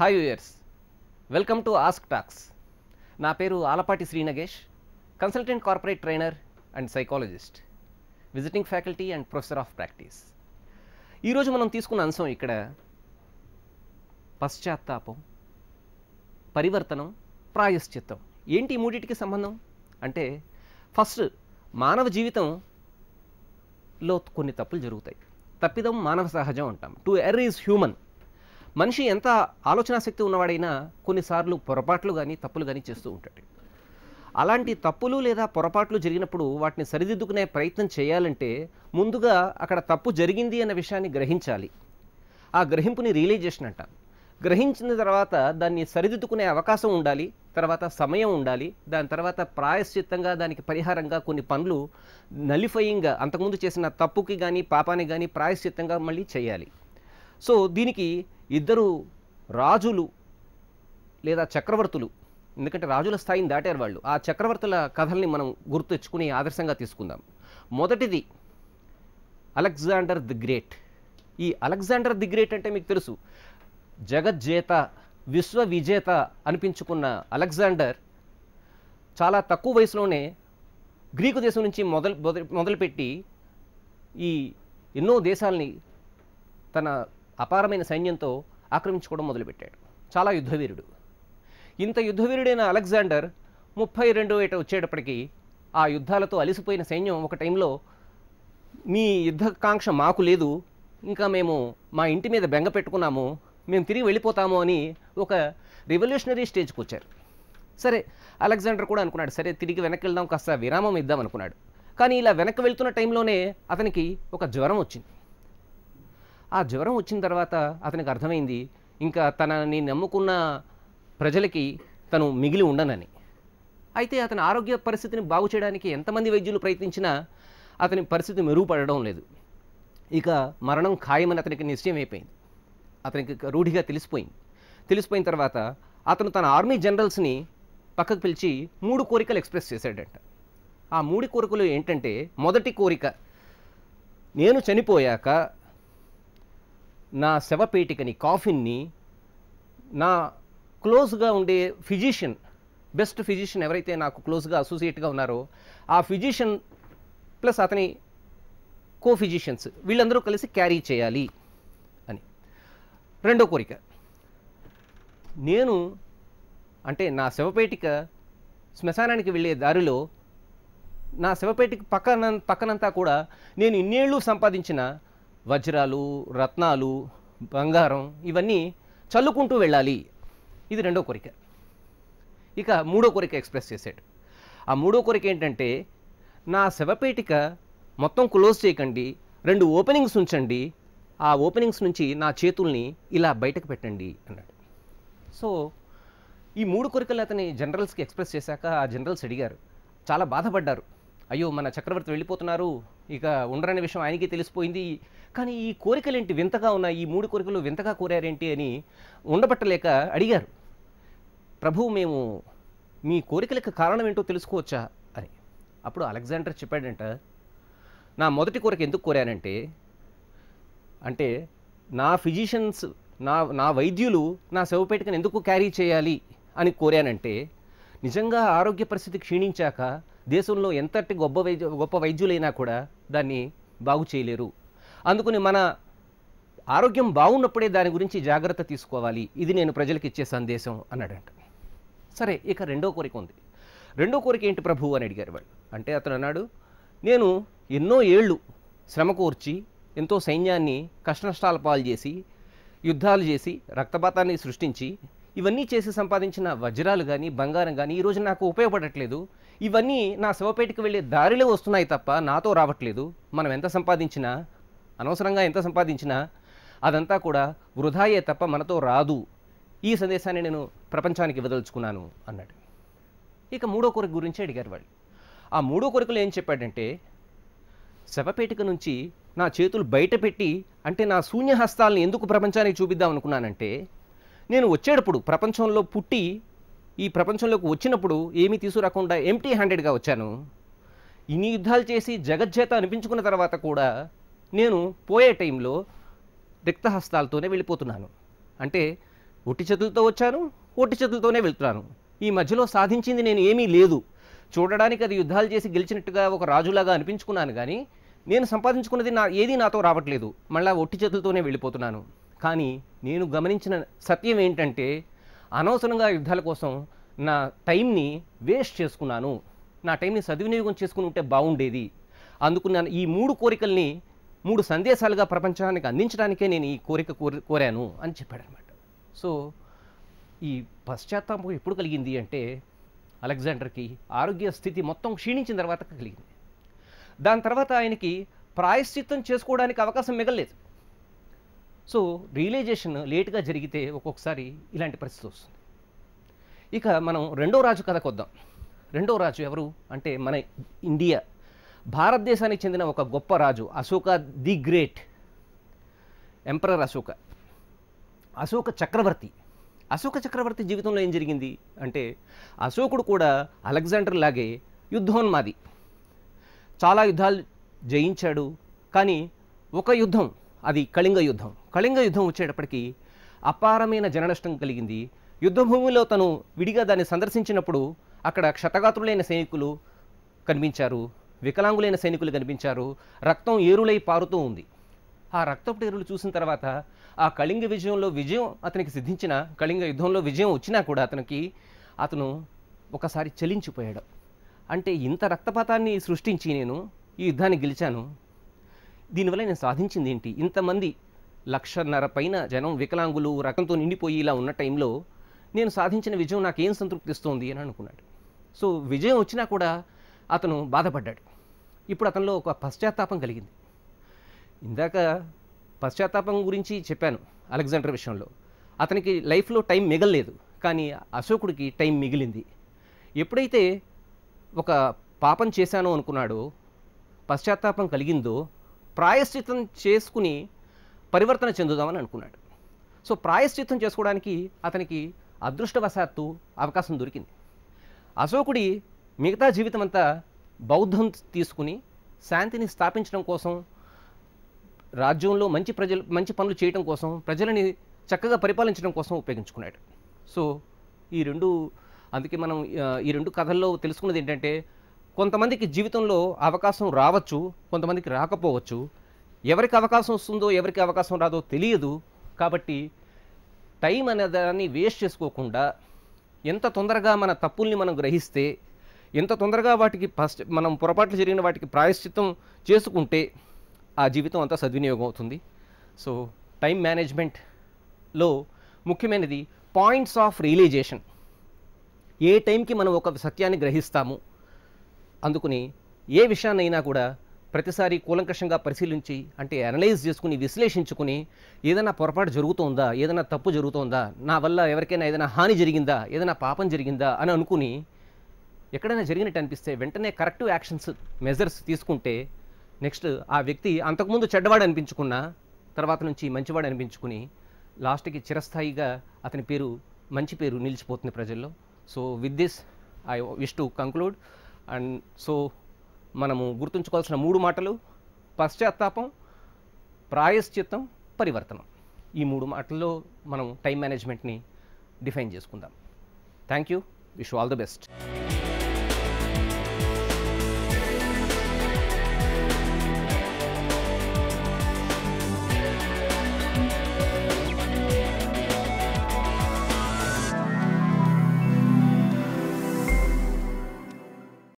Hi viewers welcome to ask talks నా పేరు Alapati Srinagesh consultant corporate trainer and psychologist visiting faculty and professor of practice ఈరోజు మనం తీసుకున్న అంశం ఇక్కడ పశ్చాత్తాపం పరివర్తనం ప్రాయశ్చిత్తం. ఏంటి ఈ మూడింటికి సంబంధం? అంటే ఫస్ట్ మానవ జీవితంలో కొన్ని తప్పులు జరుగుతాయి. తప్పిదం మానవ సహజం అంటాం. టు ఎర్ ఈజ్ హ్యూమన్ మనిషి ఎంత ఆలోచనా శక్తి ఉన్నవాడైనా కొన్నిసార్లు పొరపాట్లు కానీ తప్పులు కానీ చేస్తూ ఉంటాడు. అలాంటి తప్పులు లేదా పొరపాట్లు జరిగినప్పుడు వాటిని సరిదిద్దుకునే ప్రయత్నం చేయాలంటే ముందుగా అక్కడ తప్పు జరిగింది అన్న విషయాన్ని గ్రహించాలి. ఆ గ్రహింపుని రియలైజేషన్ అంట గ్రహించిన తర్వాత దాన్ని సరిదిద్దుకునే అవకాశం ఉండాలి తర్వాత సమయం ఉండాలి దాని తర్వాత ప్రాయశ్చిత్తంగా దానికి పరిహారంగా కొన్ని పనులు నలిఫయింగ్గా అంతకుముందు చేసిన తప్పుకి కానీ పాపానికి కానీ ప్రాయశ్చిత్తంగా మళ్ళీ చేయాలి. సో దీనికి ఇద్దరు రాజులు లేదా చక్రవర్తులు ఎందుకంటే రాజుల స్థాయిని దాటారు వాళ్ళు. ఆ చక్రవర్తుల కథల్ని మనం గుర్తు తెచ్చుకుని ఆదర్శంగా తీసుకుందాం. మొదటిది అలెగ్జాండర్ ది గ్రేట్. ఈ అలెగ్జాండర్ ది గ్రేట్ అంటే మీకు తెలుసు. జగజ్జేత విశ్వ విజేత అనిపించుకున్న అలెగ్జాండర్ చాలా తక్కువ వయసులోనే గ్రీకు దేశం నుంచి మొదలు మొదలు మొదలుపెట్టి ఈ ఎన్నో దేశాలని తన అపారమైన సైన్యంతో ఆక్రమించుకోవడం మొదలుపెట్టాడు. చాలా యుద్ధవీరుడు. ఇంత యుద్ధవీరుడైన అలెగ్జాండర్ ముప్పై రెండో ఏట వచ్చేటప్పటికి ఆ యుద్ధాలతో అలిసిపోయిన సైన్యం ఒక టైంలో మీ యుద్ధకాంక్ష మాకు లేదు ఇంకా మేము మా ఇంటి మీద బెంగ పెట్టుకున్నాము మేము తిరిగి వెళ్ళిపోతాము అని ఒక రివల్యూషనరీ స్టేజ్కి వచ్చారు. సరే అలెగ్జాండర్ కూడా అనుకున్నాడు సరే తిరిగి వెనక్కి వెళ్దాం కాస్త విరామం ఇద్దాం అనుకున్నాడు. కానీ ఇలా వెనక్కి వెళ్తున్న టైంలోనే అతనికి ఒక జ్వరం వచ్చింది. ఆ జ్వరం వచ్చిన తర్వాత అతనికి అర్థమైంది ఇంకా తనని నమ్ముకున్న ప్రజలకి తను మిగిలి ఉండనని. అయితే అతని ఆరోగ్య పరిస్థితిని బాగు చేయడానికి ఎంతమంది వైద్యులు ప్రయత్నించినా అతని పరిస్థితి మెరుగుపడడం లేదు. ఇక మరణం ఖాయమని అతనికి నిశ్చయం అయిపోయింది. అతనికి రూఢిగా తెలిసిపోయింది. తెలిసిపోయిన తర్వాత అతను తన ఆర్మీ జనరల్స్ని పక్కకు పిలిచి మూడు కోరికలు ఎక్స్ప్రెస్ చేశాడంట. ఆ మూడు కోరికలు ఏంటంటే మొదటి కోరిక నేను చనిపోయాక నా శవపేటికని కాఫిన్ని నా క్లోజ్గా ఉండే ఫిజిషియన్ బెస్ట్ ఫిజిషియన్ ఎవరైతే నాకు క్లోజ్గా అసోసియేట్గా ఉన్నారో ఆ ఫిజిషియన్ ప్లస్ అతని కో ఫిజిషియన్స్ వీళ్ళందరూ కలిసి క్యారీ చేయాలి అని. రెండో కోరిక. నేను అంటే నా శవపేటిక శ్మశానానికి వెళ్ళే దారిలో నా శవపేటిక పక్కన పక్కనంతా కూడా నేను ఇన్నేళ్ళు సంపాదించిన వజ్రాలు రత్నాలు బంగారం ఇవన్నీ చల్లుకుంటూ వెళ్ళాలి. ఇది రెండో కోరిక. ఇక మూడో కోరిక ఎక్స్ప్రెస్ చేశాడు ఆ మూడో కోరిక ఏంటంటే నా శవపేటిక మొత్తం క్లోజ్ చేయకండి రెండు ఓపెనింగ్స్ ఉంచండి ఆ ఓపెనింగ్స్ నుంచి నా చేతుల్ని ఇలా బయటకు పెట్టండి అన్నాడు. సో ఈ మూడు కోరికలు అతని జనరల్స్కి ఎక్స్ప్రెస్ చేశాక ఆ జనరల్స్ అడిగారు. చాలా బాధపడ్డారు. అయ్యో మన చక్రవర్తి వెళ్ళిపోతున్నారు ఇక ఉండరనే విషయం ఆయనకి తెలిసిపోయింది. కానీ ఈ కోరికలేంటి? వింతగా ఉన్నాయి ఈ మూడు కోరికలు వింతగా కోరారేంటి అని ఉండబట్టలేక అడిగారు. ప్రభు మేము మీ కోరికలకు కారణం ఏంటో తెలుసుకోవచ్చా అని. అప్పుడు అలెగ్జాండర్ చెప్పాడంట నా మొదటి కోరిక ఎందుకు కోరానంటే అంటే నా ఫిజిషియన్స్ నా నా వైద్యులు నా శవపేటికను ఎందుకు క్యారీ చేయాలి అని కోరానంటే నిజంగా ఆరోగ్య పరిస్థితి క్షీణించాక దేశంలో ఎంతటి గొప్ప వైద్య గొప్ప వైద్యులైనా కూడా దాన్ని బాగు చేయలేరు. అందుకని మన ఆరోగ్యం బాగున్నప్పుడే దాని గురించి జాగ్రత్త తీసుకోవాలి. ఇది నేను ప్రజలకు ఇచ్చే సందేశం అన్నాడంట. సరే ఇక రెండో కోరిక ఉంది. రెండో కోరిక ఏంటి ప్రభు అని అడిగారు వాళ్ళు. అంటే అతను అన్నాడు నేను ఎన్నో ఏళ్ళు శ్రమ కోర్చి ఎంతో సైన్యాన్ని కష్టనష్టాల పాలు చేసి యుద్ధాలు చేసి రక్తపాతాన్ని సృష్టించి ఇవన్నీ చేసి సంపాదించిన వజ్రాలు కానీ బంగారం కానీ ఈరోజు నాకు ఉపయోగపడట్లేదు. ఇవన్నీ నా శవపేటకి వెళ్ళే దారిలో వస్తున్నాయి తప్ప నాతో రావట్లేదు. మనం ఎంత సంపాదించినా అనవసరంగా ఎంత సంపాదించినా అదంతా కూడా వృధాయే తప్ప మనతో రాదు. ఈ సందేశాన్ని నేను ప్రపంచానికి ఇవ్వదలుచుకున్నాను అన్నాడు. ఇక మూడో కోరిక గురించి అడిగారు వాళ్ళు. ఆ మూడో కొరకులు ఏం చెప్పాడంటే శవపేటిక నుంచి నా చేతులు బయట పెట్టి అంటే నా శూన్యహస్తాలను ఎందుకు ప్రపంచానికి చూపిద్దాం అనుకున్నానంటే నేను వచ్చేటప్పుడు ప్రపంచంలో పుట్టి ఈ ప్రపంచంలోకి వచ్చినప్పుడు ఏమీ తీసుకురాకుండా ఎంటీ హ్యాండెడ్గా వచ్చాను. ఇన్ని యుద్ధాలు చేసి జగజ్జేత అనిపించుకున్న తర్వాత కూడా నేను పోయే టైంలో రిక్తహస్తాలతోనే వెళ్ళిపోతున్నాను. అంటే ఒట్టి చేతులతో వచ్చాను ఒట్టి చేతులతోనే వెళ్తున్నాను. ఈ మధ్యలో సాధించింది నేను ఏమీ లేదు. చూడడానికి అది యుద్ధాలు చేసి గెలిచినట్టుగా ఒక రాజులాగా అనిపించుకున్నాను కానీ నేను సంపాదించుకున్నది నా ఏది నాతో రావట్లేదు. మళ్ళీ ఒట్టి చేతులతోనే వెళ్ళిపోతున్నాను. కానీ నేను గమనించిన సత్యం ఏంటంటే అనవసరంగా యుద్ధాల కోసం నా టైంని వేస్ట్ చేసుకున్నాను. నా టైంని సద్వినియోగం చేసుకుని ఉంటే బాగుండేది. అందుకు నేను ఈ మూడు కోరికల్ని మూడు సందేశాలుగా ప్రపంచానికి అందించడానికే నేను ఈ కోరిక కోరి కోరాను అని చెప్పాడనమాట. సో ఈ పశ్చాత్తాపం ఎప్పుడు కలిగింది అంటే అలెగ్జాండర్కి ఆరోగ్య స్థితి మొత్తం క్షీణించిన తర్వాత కలిగింది. దాని తర్వాత ఆయనకి ప్రాయశ్చిత్తం చేసుకోవడానికి అవకాశం మిగలలేదు. సో రియలైజేషన్ లేట్గా జరిగితే ఒక్కొక్కసారి ఇలాంటి పరిస్థితి వస్తుంది. ఇక మనం రెండో రాజు కథకు వద్దాం. రెండో రాజు ఎవరు అంటే మన ఇండియా భారతదేశానికి చెందిన ఒక గొప్ప రాజు Ashoka the great emperor Ashoka. Ashoka చక్రవర్తి. అశోక చక్రవర్తి జీవితంలో ఏం జరిగింది అంటే అశోకుడు కూడా అలెగ్జాండర్ లాగే యుద్ధోన్మాది. చాలా యుద్ధాలు జయించాడు కానీ ఒక యుద్ధం అది కళింగ యుద్ధం. కళింగ యుద్ధం వచ్చేటప్పటికి అపారమైన జననష్టం కలిగింది. యుద్ధభూమిలో తను విడిగా దాన్ని సందర్శించినప్పుడు అక్కడ క్షతగాత్రులైన సైనికులు కనిపించారు. వికలాంగులైన సైనికులు కనిపించారు. రక్తం ఏరులై పారుతూ ఉంది. ఆ రక్తపు ఏరులు చూసిన తర్వాత ఆ కళింగ విజయంలో విజయం అతనికి సిద్ధించిన కళింగ యుద్ధంలో విజయం వచ్చినా కూడా అతనికి అతను ఒకసారి చలించిపోయాడు. అంటే ఇంత రక్తపాతాన్ని సృష్టించి నేను ఈ యుద్ధాన్ని గెలిచాను. దీనివల్ల నేను సాధించింది ఏంటి ఇంతమంది లక్షన్నర పైన జనం వికలాంగులు రకంతో నిండిపోయి ఇలా ఉన్న టైంలో నేను సాధించిన విజయం నాకేం సంతృప్తిస్తోంది అని అనుకున్నాడు. సో విజయం వచ్చినా కూడా అతను బాధపడ్డాడు. ఇప్పుడు అతనిలో ఒక పశ్చాత్తాపం కలిగింది. ఇందాక పశ్చాత్తాపం గురించి చెప్పాను అలెగ్జాండర్ విషయంలో. అతనికి లైఫ్లో టైం మిగలలేదు కానీ అశోకుడికి టైం మిగిలింది. ఎప్పుడైతే ఒక పాపం చేశానో అనుకున్నాడో పశ్చాత్తాపం కలిగిందో ప్రాయశ్చితం చేసుకుని పరివర్తన చెందుదామని అనుకున్నాడు. సో ప్రాయశ్చిత్తం చేసుకోవడానికి అతనికి అదృష్టవశాత్తు అవకాశం దొరికింది. అశోకుడి మిగతా జీవితం అంతా బౌద్ధం తీసుకుని శాంతిని స్థాపించడం కోసం రాజ్యంలో మంచి ప్రజలు మంచి పనులు చేయడం కోసం ప్రజలని చక్కగా పరిపాలించడం కోసం ఉపయోగించుకున్నాడు. సో ఈ రెండు అందుకే మనం ఈ రెండు కథల్లో తెలుసుకున్నది ఏంటంటే కొంతమందికి జీవితంలో అవకాశం రావచ్చు కొంతమందికి రాకపోవచ్చు. ఎవరికి అవకాశం వస్తుందో ఎవరికి అవకాశం రాదో తెలియదు. కాబట్టి టైం అనే దాన్ని వేస్ట్ చేసుకోకుండా ఎంత తొందరగా మన తప్పుల్ని మనం గ్రహిస్తే ఎంత తొందరగా వాటికి ఫస్ట్ మనం పొరపాట్లు జరిగిన వాటికి ప్రాయశ్చిత్తం చేసుకుంటే ఆ జీవితం అంతా సద్వినియోగం అవుతుంది. సో టైం మేనేజ్మెంట్లో ముఖ్యమైనది పాయింట్స్ ఆఫ్ రియలైజేషన్. ఏ టైంకి మనం ఒక సత్యాన్ని గ్రహిస్తాము అందుకుని ఏ విషయాన్నైనా కూడా ప్రతిసారి కూలంకషంగా పరిశీలించి అంటే అనలైజ్ చేసుకుని విశ్లేషించుకుని ఏదైనా పొరపాటు జరుగుతోందా ఏదైనా తప్పు జరుగుతోందా నా వల్ల ఎవరికైనా ఏదైనా హాని జరిగిందా ఏదైనా పాపం జరిగిందా అని అనుకుని ఎక్కడైనా జరిగినట్టు అనిపిస్తే వెంటనే కరెక్టివ్ యాక్షన్స్ మెజర్స్ తీసుకుంటే నెక్స్ట్ ఆ వ్యక్తి అంతకుముందు చెడ్డవాడు అనిపించుకున్నా తర్వాత నుంచి మంచివాడు అనిపించుకుని లాస్ట్కి చిరస్థాయిగా అతని పేరు మంచి పేరు నిలిచిపోతుంది ప్రజల్లో. So with this I wish to conclude and so మనము గుర్తుంచుకోవాల్సిన మూడు మాటలు. పశ్చాత్తాపం ప్రాయశ్చిత్తం పరివర్తనం. ఈ మూడు మాటల్లో మనం టైం మేనేజ్మెంట్ని డిఫైన్ చేసుకుందాం. Thank you. Wish all the best.